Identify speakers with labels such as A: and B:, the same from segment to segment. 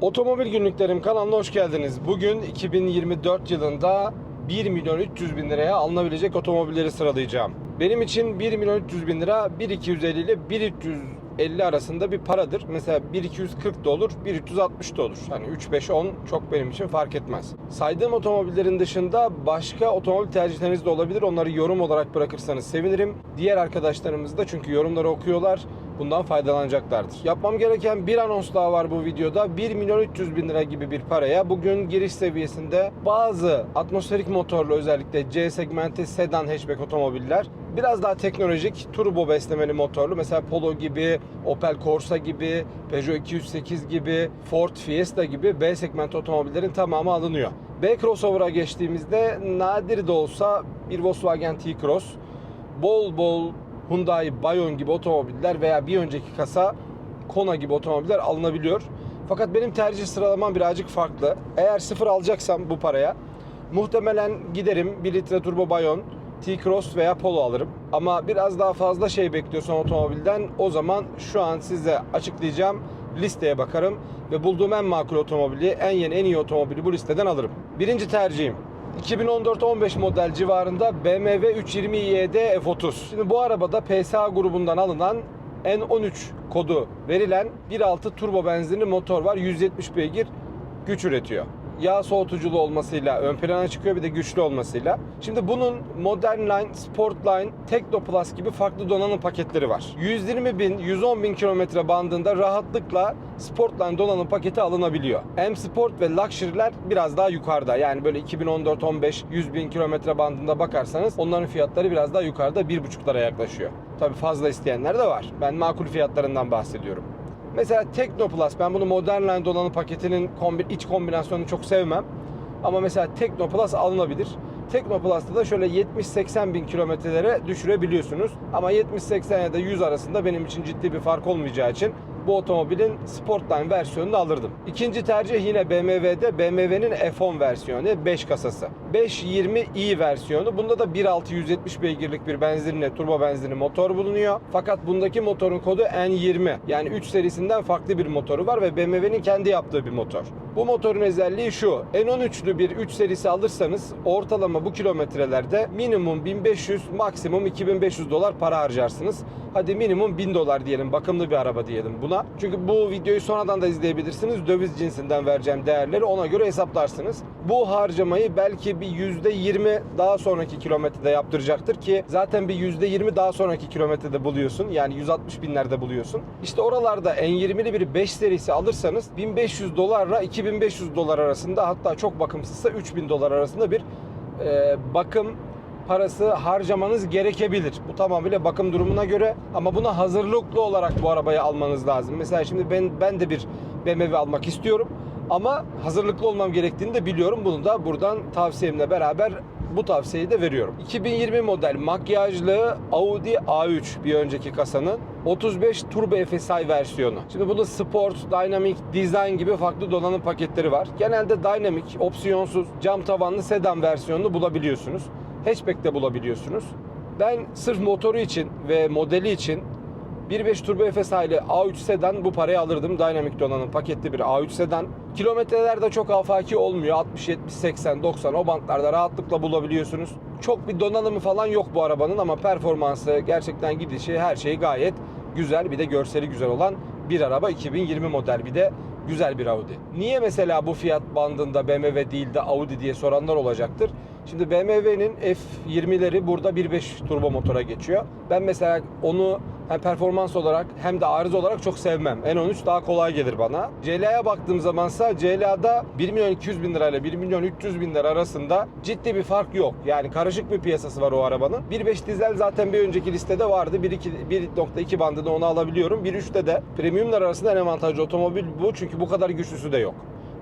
A: Otomobil Günlüklerim kanalına hoş geldiniz. Bugün 2024 yılında 1 milyon 300 bin liraya alınabilecek otomobilleri sıralayacağım. Benim için 1 milyon 300 bin lira 1250 ile 1350 arasında bir paradır. Mesela 1240 da olur, 1360 da olur. Hani 3, 5, 10 çok benim için fark etmez. Saydığım otomobillerin dışında başka otomobil tercihleriniz de olabilir. Onları yorum olarak bırakırsanız sevinirim. Diğer arkadaşlarımız da çünkü yorumları okuyorlar bundan faydalanacaklardır. Yapmam gereken bir anons daha var bu videoda. 1 milyon 300 bin lira gibi bir paraya bugün giriş seviyesinde bazı atmosferik motorlu özellikle C segmenti sedan hatchback otomobiller biraz daha teknolojik turbo beslemeli motorlu mesela Polo gibi, Opel Corsa gibi, Peugeot 208 gibi, Ford Fiesta gibi B segment otomobillerin tamamı alınıyor. B crossover'a geçtiğimizde nadir de olsa bir Volkswagen T-Cross bol bol Hyundai Bayon gibi otomobiller veya bir önceki kasa Kona gibi otomobiller alınabiliyor. Fakat benim tercih sıralamam birazcık farklı. Eğer sıfır alacaksam bu paraya muhtemelen giderim 1 litre turbo Bayon, T-Cross veya Polo alırım. Ama biraz daha fazla şey bekliyorsan otomobilden o zaman şu an size açıklayacağım listeye bakarım ve bulduğum en makul otomobili, en yeni en iyi otomobili bu listeden alırım. Birinci tercihim 2014-15 model civarında BMW 320iD F30. Şimdi bu arabada PSA grubundan alınan N13 kodu verilen 1.6 turbo benzinli motor var. 170 beygir güç üretiyor. Yağ soğutuculu olmasıyla ön plana çıkıyor bir de güçlü olmasıyla. Şimdi bunun Modern Line, Sport Line, Tekno Plus gibi farklı donanım paketleri var. 120 bin, 110 bin kilometre bandında rahatlıkla Sportline donanım paketi alınabiliyor. M Sport ve Luxury'ler biraz daha yukarıda. Yani böyle 2014-15 100 bin kilometre bandında bakarsanız onların fiyatları biraz daha yukarıda 1.5'lara yaklaşıyor. Tabi fazla isteyenler de var. Ben makul fiyatlarından bahsediyorum. Mesela Tekno Plus ben bunu Modern Line donanım paketinin kombi, iç kombinasyonunu çok sevmem. Ama mesela Tekno Plus alınabilir. Tekno Plus'ta da şöyle 70-80 bin kilometrelere düşürebiliyorsunuz. Ama 70-80 ya da 100 arasında benim için ciddi bir fark olmayacağı için bu otomobilin Sportline versiyonunu alırdım. İkinci tercih yine BMW'de BMW'nin F10 versiyonu 5 kasası. 520i versiyonu. Bunda da 1.6 170 beygirlik bir benzinli, turbo benzinli motor bulunuyor. Fakat bundaki motorun kodu N20. Yani 3 serisinden farklı bir motoru var ve BMW'nin kendi yaptığı bir motor. Bu motorun özelliği şu. N13'lü bir 3 serisi alırsanız ortalama bu kilometrelerde minimum 1500 maksimum 2500 dolar para harcarsınız. Hadi minimum 1000 dolar diyelim. Bakımlı bir araba diyelim buna. Çünkü bu videoyu sonradan da izleyebilirsiniz. Döviz cinsinden vereceğim değerleri ona göre hesaplarsınız. Bu harcamayı belki bir %20 daha sonraki kilometrede yaptıracaktır ki zaten bir %20 daha sonraki kilometrede buluyorsun. Yani 160 binlerde buluyorsun. İşte oralarda N20'li bir 5 serisi alırsanız 1500 dolarla 2500 dolar arasında hatta çok bakımsızsa 3000 dolar arasında bir e, bakım parası harcamanız gerekebilir. Bu tamamıyla bakım durumuna göre ama buna hazırlıklı olarak bu arabayı almanız lazım. Mesela şimdi ben ben de bir BMW almak istiyorum ama hazırlıklı olmam gerektiğini de biliyorum. Bunu da buradan tavsiyemle beraber bu tavsiyeyi de veriyorum. 2020 model makyajlı Audi A3 bir önceki kasanın 35 Turbo FSI versiyonu. Şimdi bunda Sport, Dynamic, Design gibi farklı donanım paketleri var. Genelde Dynamic, opsiyonsuz, cam tavanlı sedan versiyonunu bulabiliyorsunuz. Hatchback'te bulabiliyorsunuz. Ben sırf motoru için ve modeli için 1.5 turbo FSI ile A3 sedan bu parayı alırdım. Dynamic donanım paketli bir A3 sedan. Kilometrelerde çok afaki olmuyor. 60, 70, 80, 90 o bantlarda rahatlıkla bulabiliyorsunuz. Çok bir donanımı falan yok bu arabanın ama performansı, gerçekten gidişi her şeyi gayet güzel. Bir de görseli güzel olan bir araba 2020 model bir de güzel bir Audi. Niye mesela bu fiyat bandında BMW değil de Audi diye soranlar olacaktır. Şimdi BMW'nin F20'leri burada 1.5 turbo motora geçiyor. Ben mesela onu hem performans olarak hem de arıza olarak çok sevmem. N13 daha kolay gelir bana. CLA'ya baktığım zamansa CLA'da 1 milyon 200 bin lirayla 1 milyon 300 bin lira arasında ciddi bir fark yok. Yani karışık bir piyasası var o arabanın. 1.5 dizel zaten bir önceki listede vardı. 1.2 bandında onu alabiliyorum. 1.3'te de premiumlar arasında en avantajlı otomobil bu. Çünkü bu kadar güçlüsü de yok.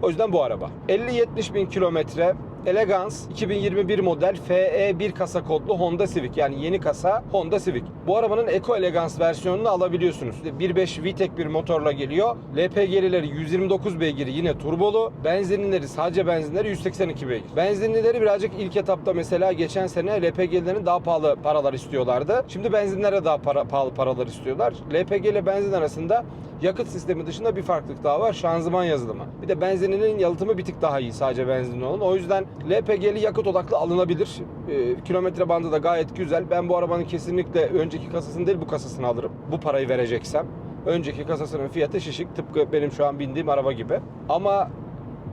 A: O yüzden bu araba. 50-70 bin kilometre Elegance 2021 model FE1 kasa kodlu Honda Civic yani yeni kasa Honda Civic. Bu arabanın Eco Elegance versiyonunu alabiliyorsunuz. 1.5 VTEC bir motorla geliyor. LPG'lileri 129 beygiri yine turbolu. Benzinlileri sadece benzinleri 182 beygir. Benzinlileri birazcık ilk etapta mesela geçen sene LPG'lilerin daha pahalı paralar istiyorlardı. Şimdi benzinlere daha para, pahalı paralar istiyorlar. LPG ile benzin arasında Yakıt sistemi dışında bir farklılık daha var. Şanzıman yazılımı. Bir de benzininin yalıtımı bir tık daha iyi sadece benzinli olan. O yüzden LPG'li yakıt odaklı alınabilir. Ee, kilometre bandı da gayet güzel. Ben bu arabanın kesinlikle önceki kasasını değil bu kasasını alırım. Bu parayı vereceksem. Önceki kasasının fiyatı şişik. Tıpkı benim şu an bindiğim araba gibi. Ama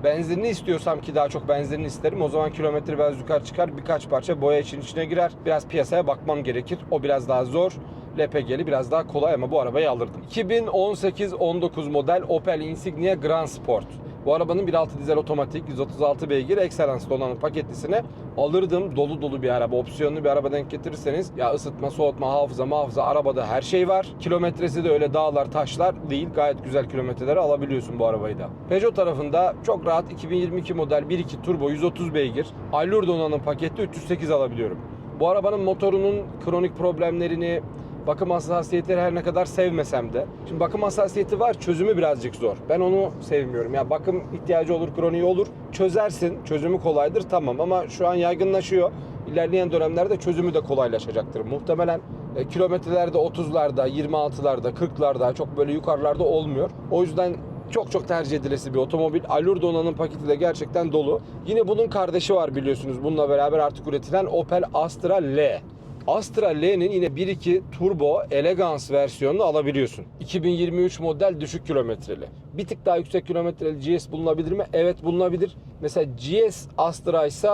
A: benzinli istiyorsam ki daha çok benzinli isterim. O zaman kilometre biraz yukarı çıkar. Birkaç parça boya için içine girer. Biraz piyasaya bakmam gerekir. O biraz daha zor. LPG'li biraz daha kolay ama bu arabayı alırdım. 2018-19 model Opel Insignia Grand Sport. Bu arabanın 1.6 dizel otomatik 136 beygir Excellence donanım paketlisini alırdım. Dolu dolu bir araba. Opsiyonlu bir araba denk getirirseniz ya ısıtma, soğutma, hafıza, hafıza arabada her şey var. Kilometresi de öyle dağlar, taşlar değil. Gayet güzel kilometreleri alabiliyorsun bu arabayı da. Peugeot tarafında çok rahat 2022 model 1.2 turbo 130 beygir. Allure donanım paketli 308 alabiliyorum. Bu arabanın motorunun kronik problemlerini, bakım hassasiyetleri her ne kadar sevmesem de. Şimdi bakım hassasiyeti var, çözümü birazcık zor. Ben onu sevmiyorum. Ya bakım ihtiyacı olur, kroniği olur. Çözersin, çözümü kolaydır tamam ama şu an yaygınlaşıyor. İlerleyen dönemlerde çözümü de kolaylaşacaktır. Muhtemelen e, kilometrelerde 30'larda, 26'larda, 40'larda çok böyle yukarılarda olmuyor. O yüzden çok çok tercih edilesi bir otomobil. Allure donanım paketi de gerçekten dolu. Yine bunun kardeşi var biliyorsunuz. Bununla beraber artık üretilen Opel Astra L. Astra L'nin yine 1.2 turbo Elegance versiyonunu alabiliyorsun. 2023 model düşük kilometreli. Bir tık daha yüksek kilometreli GS bulunabilir mi? Evet bulunabilir. Mesela GS Astra ise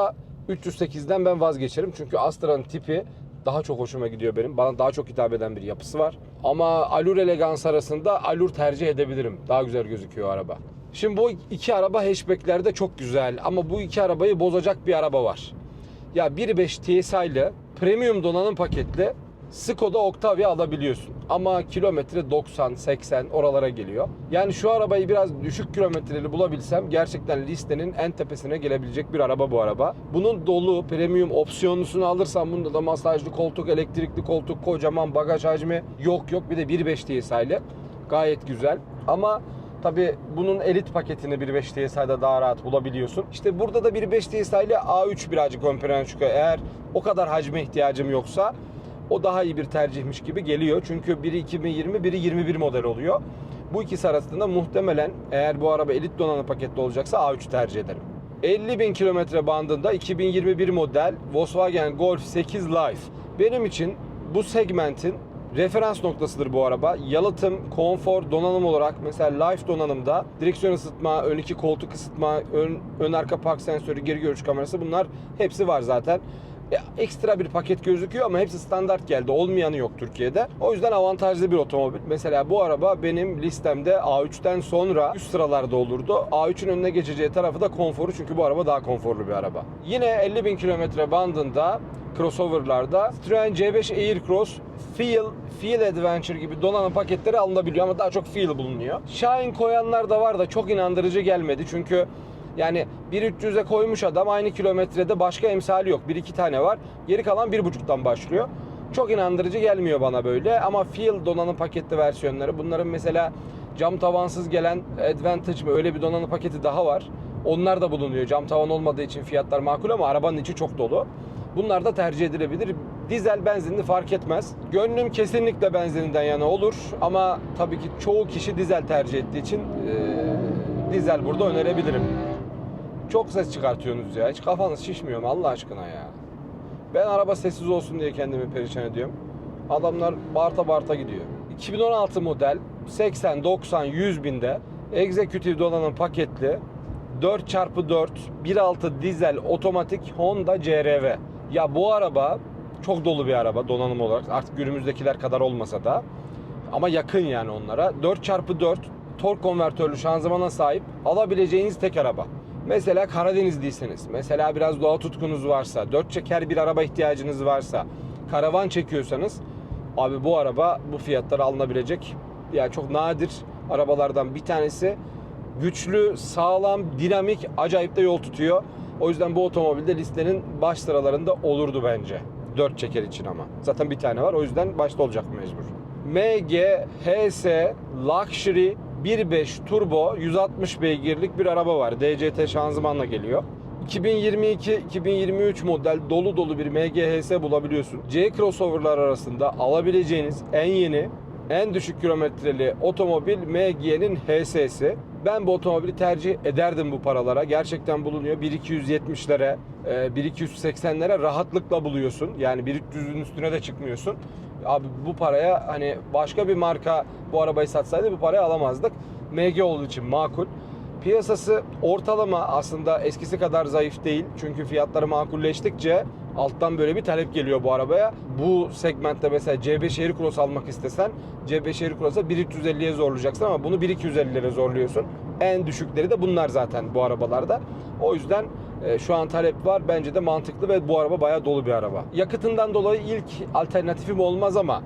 A: 308'den ben vazgeçerim. Çünkü Astra'nın tipi daha çok hoşuma gidiyor benim. Bana daha çok hitap eden bir yapısı var. Ama Allure Elegance arasında Allure tercih edebilirim. Daha güzel gözüküyor araba. Şimdi bu iki araba hatchbacklerde çok güzel ama bu iki arabayı bozacak bir araba var. Ya 1.5 TSI ile premium donanım paketli Skoda Octavia alabiliyorsun. Ama kilometre 90-80 oralara geliyor. Yani şu arabayı biraz düşük kilometreli bulabilsem gerçekten listenin en tepesine gelebilecek bir araba bu araba. Bunun dolu premium opsiyonlusunu alırsam bunda da masajlı koltuk, elektrikli koltuk, kocaman bagaj hacmi yok yok. Bir de 1.5 TSI ile gayet güzel. Ama Tabi bunun elit paketini 1.5 TSI'de daha rahat bulabiliyorsun. İşte burada da 1.5 TSI ile A3 birazcık ön plana çıkıyor. Eğer o kadar hacme ihtiyacım yoksa o daha iyi bir tercihmiş gibi geliyor. Çünkü biri 2020, biri 21 model oluyor. Bu ikisi arasında muhtemelen eğer bu araba elit donanım paketli olacaksa A3 tercih ederim. 50 bin kilometre bandında 2021 model Volkswagen Golf 8 Life. Benim için bu segmentin referans noktasıdır bu araba. Yalıtım, konfor, donanım olarak mesela Life donanımda direksiyon ısıtma, ön iki koltuk ısıtma, ön, ön arka park sensörü, geri görüş kamerası bunlar hepsi var zaten. E, ekstra bir paket gözüküyor ama hepsi standart geldi. Olmayanı yok Türkiye'de. O yüzden avantajlı bir otomobil. Mesela bu araba benim listemde A3'ten sonra üst sıralarda olurdu. A3'ün önüne geçeceği tarafı da konforu çünkü bu araba daha konforlu bir araba. Yine 50 bin kilometre bandında crossoverlarda Citroen C5 Aircross Feel, Feel Adventure gibi donanım paketleri alınabiliyor ama daha çok Feel bulunuyor. Shine koyanlar da var da çok inandırıcı gelmedi çünkü yani 1.300'e koymuş adam aynı kilometrede başka emsali yok. Bir iki tane var. Geri kalan 1.5'tan başlıyor. Çok inandırıcı gelmiyor bana böyle ama Feel donanım paketli versiyonları. Bunların mesela cam tavansız gelen Advantage mı öyle bir donanım paketi daha var. Onlar da bulunuyor. Cam tavan olmadığı için fiyatlar makul ama arabanın içi çok dolu. Bunlar da tercih edilebilir. Dizel benzinli fark etmez. Gönlüm kesinlikle benzininden yana olur ama tabii ki çoğu kişi dizel tercih ettiği için e, dizel burada önerebilirim. Çok ses çıkartıyorsunuz ya. Hiç kafanız şişmiyor mu Allah aşkına ya? Ben araba sessiz olsun diye kendimi perişan ediyorum. Adamlar bağırta bağırta gidiyor. 2016 model 80, 90, 100 binde Executive donanım paketli 4x4 1.6 dizel otomatik Honda CRV. Ya bu araba çok dolu bir araba donanım olarak. Artık günümüzdekiler kadar olmasa da. Ama yakın yani onlara. 4x4 tork konvertörlü şanzımana sahip alabileceğiniz tek araba. Mesela Karadenizliyseniz, mesela biraz doğa tutkunuz varsa, dört çeker bir araba ihtiyacınız varsa, karavan çekiyorsanız abi bu araba bu fiyatlara alınabilecek yani çok nadir arabalardan bir tanesi. Güçlü, sağlam, dinamik, acayip de yol tutuyor. O yüzden bu otomobilde listenin baş sıralarında olurdu bence. 4 çeker için ama. Zaten bir tane var o yüzden başta olacak mecbur. MG HS Luxury 1.5 turbo 160 beygirlik bir araba var. DCT şanzımanla geliyor. 2022-2023 model dolu dolu bir MG HS bulabiliyorsun. C crossover'lar arasında alabileceğiniz en yeni En düşük kilometreli otomobil MG'nin HS'si. Ben bu otomobili tercih ederdim bu paralara. Gerçekten bulunuyor. 1270'lere, e, 1280'lere rahatlıkla buluyorsun. Yani 1300'ün üstüne de çıkmıyorsun. Abi bu paraya hani başka bir marka bu arabayı satsaydı bu parayı alamazdık. MG olduğu için makul. Piyasası ortalama aslında eskisi kadar zayıf değil. Çünkü fiyatları makulleştikçe alttan böyle bir talep geliyor bu arabaya. Bu segmentte mesela C5 Air Cross almak istesen C5 Air Cross'a 1350'ye zorlayacaksın ama bunu 1250'lere zorluyorsun. En düşükleri de bunlar zaten bu arabalarda. O yüzden e, şu an talep var. Bence de mantıklı ve bu araba bayağı dolu bir araba. Yakıtından dolayı ilk alternatifim olmaz ama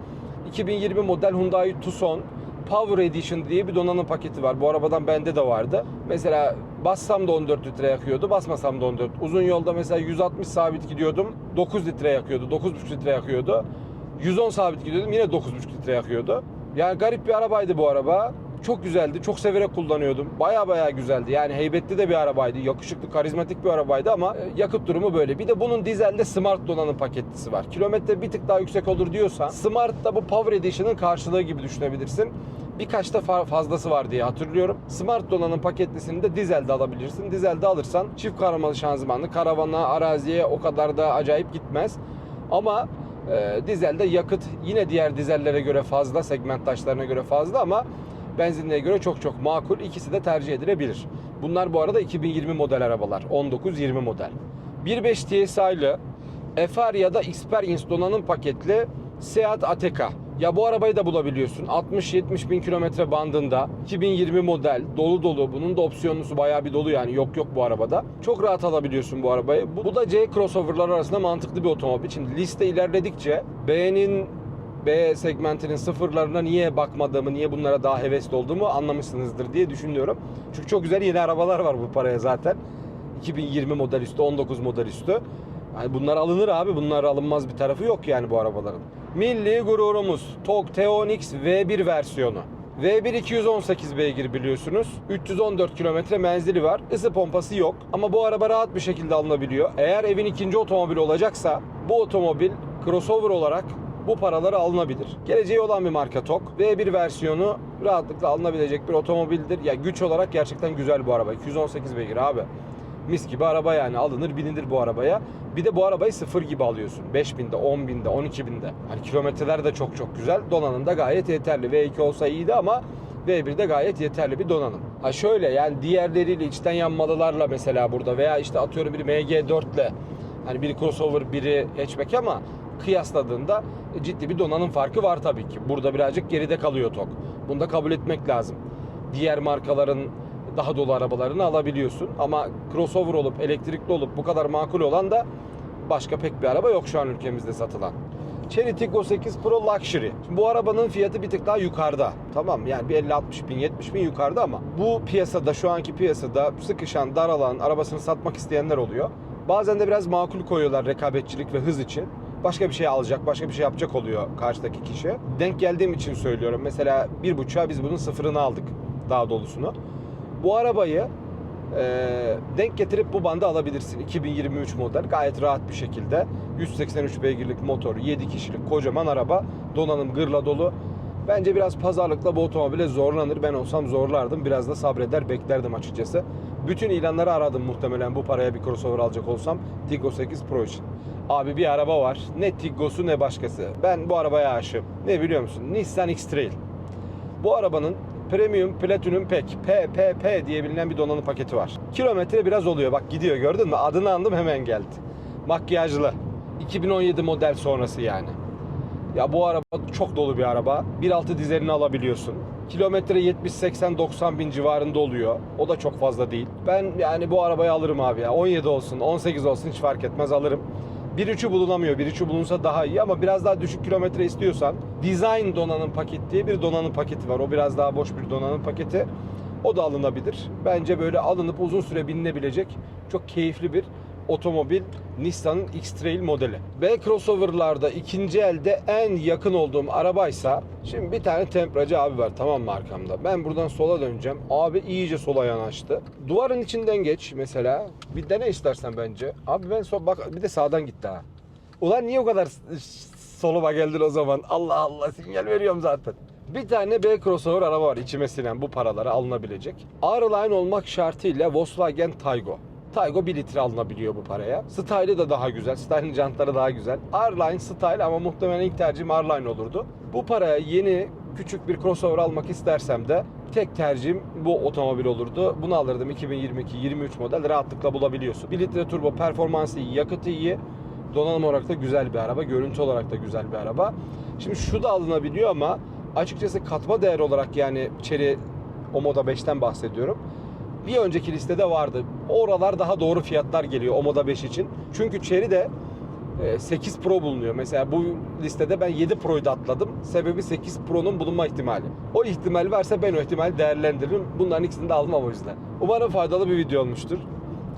A: 2020 model Hyundai Tucson Power Edition diye bir donanım paketi var. Bu arabadan bende de vardı. Mesela bassam da 14 litre yakıyordu, basmasam da 14. Uzun yolda mesela 160 sabit gidiyordum. 9 litre yakıyordu, 9,5 litre yakıyordu. 110 sabit gidiyordum yine 9,5 litre yakıyordu. Yani garip bir arabaydı bu araba. Çok güzeldi. Çok severek kullanıyordum. Baya baya güzeldi. Yani heybetli de bir arabaydı. Yakışıklı, karizmatik bir arabaydı ama e, yakıt durumu böyle. Bir de bunun dizelde Smart donanım paketlisi var. Kilometre bir tık daha yüksek olur diyorsan Smart da bu Power Edition'ın karşılığı gibi düşünebilirsin. Birkaç da fa- fazlası var diye hatırlıyorum. Smart donanım paketlisini de dizelde alabilirsin. Dizelde alırsan çift karamalı şanzımanlı karavana, araziye o kadar da acayip gitmez. Ama e, dizelde yakıt yine diğer dizellere göre fazla, segment taşlarına göre fazla ama benzinliğe göre çok çok makul. İkisi de tercih edilebilir. Bunlar bu arada 2020 model arabalar. 19-20 model. 1.5 TSI'lı FR ya da Experience donanım paketli Seat Ateca. Ya bu arabayı da bulabiliyorsun. 60-70 bin kilometre bandında. 2020 model. Dolu dolu. Bunun da opsiyonlusu bayağı bir dolu yani. Yok yok bu arabada. Çok rahat alabiliyorsun bu arabayı. Bu, bu da C crossover'lar arasında mantıklı bir otomobil. Şimdi liste ilerledikçe B'nin B segmentinin sıfırlarına niye bakmadığımı, niye bunlara daha hevesli olduğumu anlamışsınızdır diye düşünüyorum. Çünkü çok güzel yeni arabalar var bu paraya zaten. 2020 model üstü, 19 model üstü. Yani bunlar alınır abi. Bunlar alınmaz bir tarafı yok yani bu arabaların. Milli gururumuz TOG Teonix V1 versiyonu. V1 218 beygir biliyorsunuz. 314 kilometre menzili var. Isı pompası yok. Ama bu araba rahat bir şekilde alınabiliyor. Eğer evin ikinci otomobili olacaksa bu otomobil crossover olarak bu paraları alınabilir. Geleceği olan bir marka TOG. V1 versiyonu rahatlıkla alınabilecek bir otomobildir. Ya güç olarak gerçekten güzel bu araba. 218 beygir abi. Mis gibi araba yani alınır binilir bu arabaya. Bir de bu arabayı sıfır gibi alıyorsun. 5000'de, 10.000'de, 12.000'de. Hani kilometreler de çok çok güzel. Donanım da gayet yeterli. V2 olsa iyiydi ama V1'de gayet yeterli bir donanım. Ha şöyle yani diğerleriyle içten yanmalılarla mesela burada veya işte atıyorum bir MG4 ile hani biri crossover biri hatchback ama kıyasladığında ciddi bir donanım farkı var tabii ki. Burada birazcık geride kalıyor TOG. Bunu da kabul etmek lazım. Diğer markaların daha dolu arabalarını alabiliyorsun. Ama crossover olup elektrikli olup bu kadar makul olan da başka pek bir araba yok şu an ülkemizde satılan. Chery Tiggo 8 Pro Luxury. Şimdi bu arabanın fiyatı bir tık daha yukarıda. Tamam yani bir 50-60 bin 70 bin yukarıda ama bu piyasada şu anki piyasada sıkışan daralan arabasını satmak isteyenler oluyor. Bazen de biraz makul koyuyorlar rekabetçilik ve hız için. Başka bir şey alacak, başka bir şey yapacak oluyor karşıdaki kişi. Denk geldiğim için söylüyorum. Mesela bir buçuğa biz bunun sıfırını aldık. Daha dolusunu. Bu arabayı e, denk getirip bu bandı alabilirsin. 2023 model gayet rahat bir şekilde. 183 beygirlik motor, 7 kişilik kocaman araba. Donanım gırla dolu. Bence biraz pazarlıkla bu otomobile zorlanır. Ben olsam zorlardım. Biraz da sabreder beklerdim açıkçası. Bütün ilanları aradım muhtemelen bu paraya bir crossover alacak olsam. Tiggo 8 Pro için. Abi bir araba var. Ne Tiggo'su ne başkası. Ben bu arabaya aşığım. Ne biliyor musun? Nissan X-Trail. Bu arabanın Premium Platinum Pack PPP diye bilinen bir donanım paketi var. Kilometre biraz oluyor. Bak gidiyor gördün mü? Adını andım hemen geldi. Makyajlı. 2017 model sonrası yani. Ya bu araba çok dolu bir araba. 1.6 dizelini alabiliyorsun. Kilometre 70-80-90 bin civarında oluyor. O da çok fazla değil. Ben yani bu arabayı alırım abi ya. 17 olsun, 18 olsun hiç fark etmez alırım. 1.3'ü bulunamıyor. 1.3'ü bulunsa daha iyi ama biraz daha düşük kilometre istiyorsan Design donanım paketi diye bir donanım paketi var. O biraz daha boş bir donanım paketi. O da alınabilir. Bence böyle alınıp uzun süre binilebilecek çok keyifli bir otomobil Nissan'ın X-Trail modeli. B crossover'larda ikinci elde en yakın olduğum arabaysa şimdi bir tane tempracı abi var tamam mı arkamda. Ben buradan sola döneceğim. Abi iyice sola yanaştı. Duvarın içinden geç mesela. Bir dene istersen bence. Abi ben sol bak bir de sağdan gitti ha. Ulan niye o kadar soluma geldin o zaman? Allah Allah sinyal veriyorum zaten. Bir tane B crossover araba var içime sinen bu paralara alınabilecek. R-Line olmak şartıyla Volkswagen Taygo. Taygo 1 litre alınabiliyor bu paraya. Style'ı da daha güzel. Style'ın jantları daha güzel. R-Line Style ama muhtemelen ilk tercihim R-Line olurdu. Bu paraya yeni küçük bir crossover almak istersem de tek tercihim bu otomobil olurdu. Bunu alırdım 2022-23 model rahatlıkla bulabiliyorsun. 1 litre turbo performansı iyi, yakıtı iyi. Donanım olarak da güzel bir araba, görüntü olarak da güzel bir araba. Şimdi şu da alınabiliyor ama açıkçası katma değer olarak yani Chery Omoda 5'ten bahsediyorum. Bir önceki listede vardı. Oralar daha doğru fiyatlar geliyor Omoda 5 için. Çünkü Chery de e, 8 Pro bulunuyor. Mesela bu listede ben 7 Pro'yu da atladım. Sebebi 8 Pro'nun bulunma ihtimali. O ihtimal varsa ben o ihtimali değerlendiririm. Bunların ikisini de almam o yüzden. Umarım faydalı bir video olmuştur.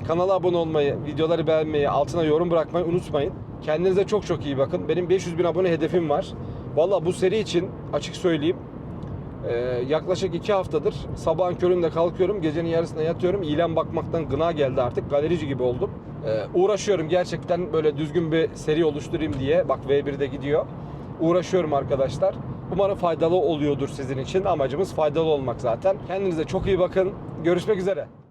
A: Kanala abone olmayı, videoları beğenmeyi, altına yorum bırakmayı unutmayın. Kendinize çok çok iyi bakın. Benim 500 bin abone hedefim var. Valla bu seri için açık söyleyeyim. Ee, yaklaşık iki haftadır sabahın köründe kalkıyorum, gecenin yarısına yatıyorum. İlan bakmaktan gına geldi artık. Galerici gibi oldum. Ee, uğraşıyorum gerçekten böyle düzgün bir seri oluşturayım diye. Bak V1'de gidiyor. Uğraşıyorum arkadaşlar. Umarım faydalı oluyordur sizin için. Amacımız faydalı olmak zaten. Kendinize çok iyi bakın. Görüşmek üzere.